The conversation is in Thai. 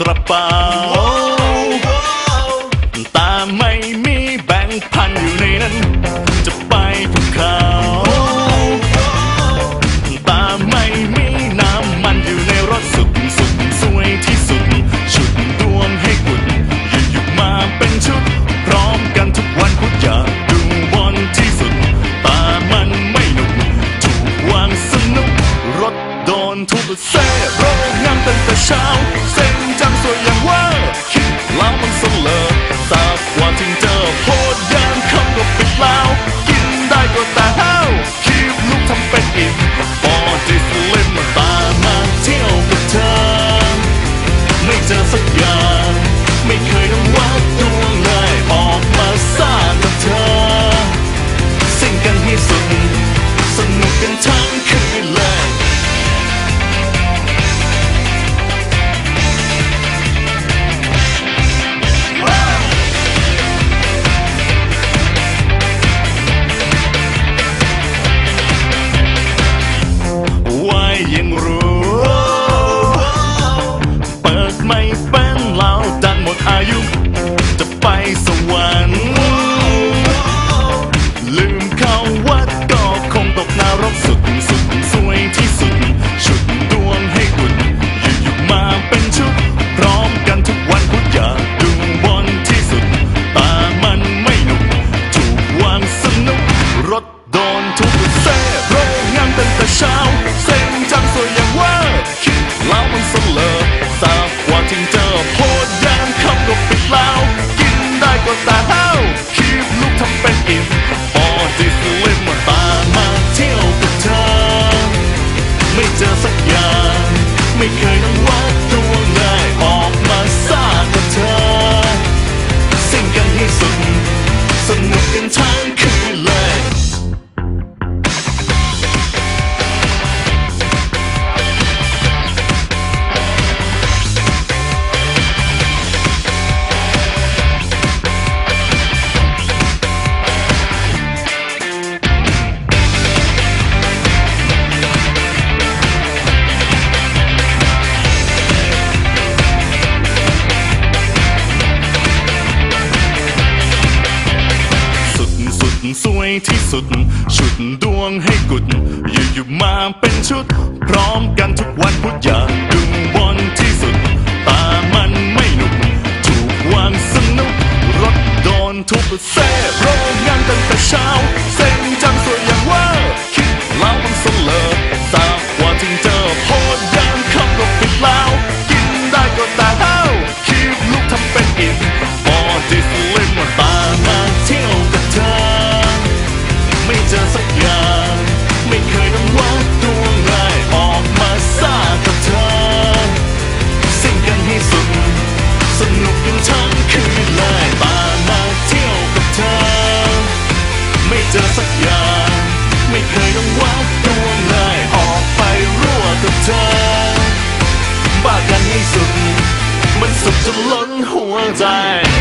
กระเป๋า ตาไม่มีแบงค์พันอยู่ในนั้น จะไปภูเขาตาไม่มีน้ำมันอยู่ในรถสุดสุดสวยที่สุด ชุดดวงให้กุดยุดหยุดมาเป็นชุด พร้อมกันทุกวันพุธอยากดูบอลที่สุด ตามันไม่หนุกถูกวางสนุก รถโดนทุบเซ่ร้น้ำตั้งแต่เช้า สวยที่สุด ชุดดวงให้กุด อยู่อยู่มาเป็นชุด พร้อมกันทุกวันพุทธอยาดู 在。